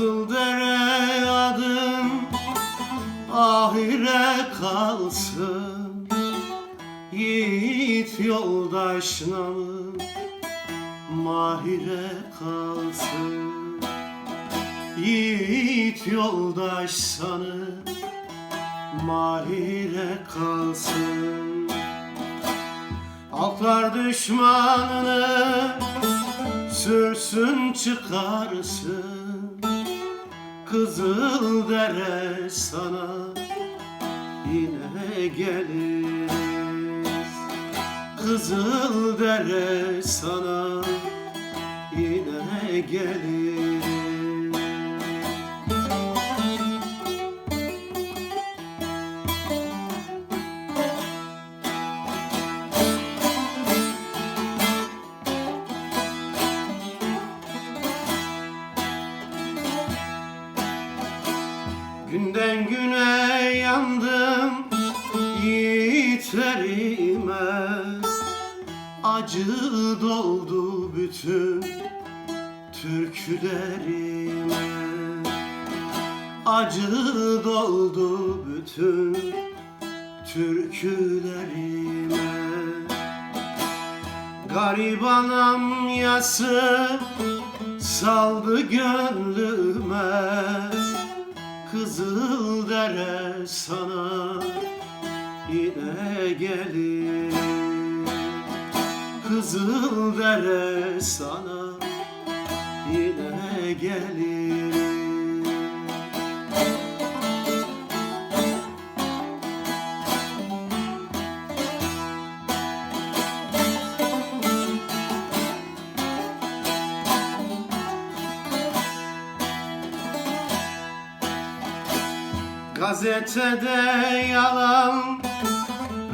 Kızıldere adım ahire kalsın. Yiğit yoldaş namı mahire kalsın. Yiğit yoldaş sanı mahire kalsın. Altlar düşmanını sürsün çıkarsın Kızıl dere sana yine geliriz Kızıl dere sana yine geliriz Günden güne yandım yiğitlerime. Acı doldu bütün türkülerime. Acı doldu bütün türkülerime. Garibanam yası saldı gönlüme Kızıl dere sana yine gelir. Kızıl dere sana yine gelir Gazetede yalan,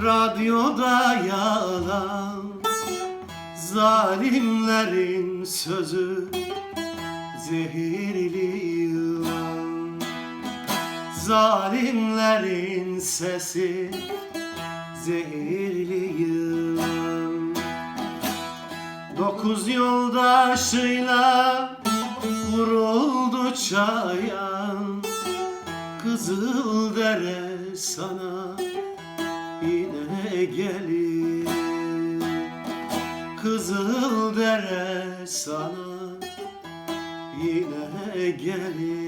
radyoda yalan. Zalimlerin sözü zehirli yılan. Zalimlerin sesi zehirli yılan. Dokuz yoldaşıyla vuruldu çayan Kızıl dere sana yine gelir. Kızıl dere sana yine gelir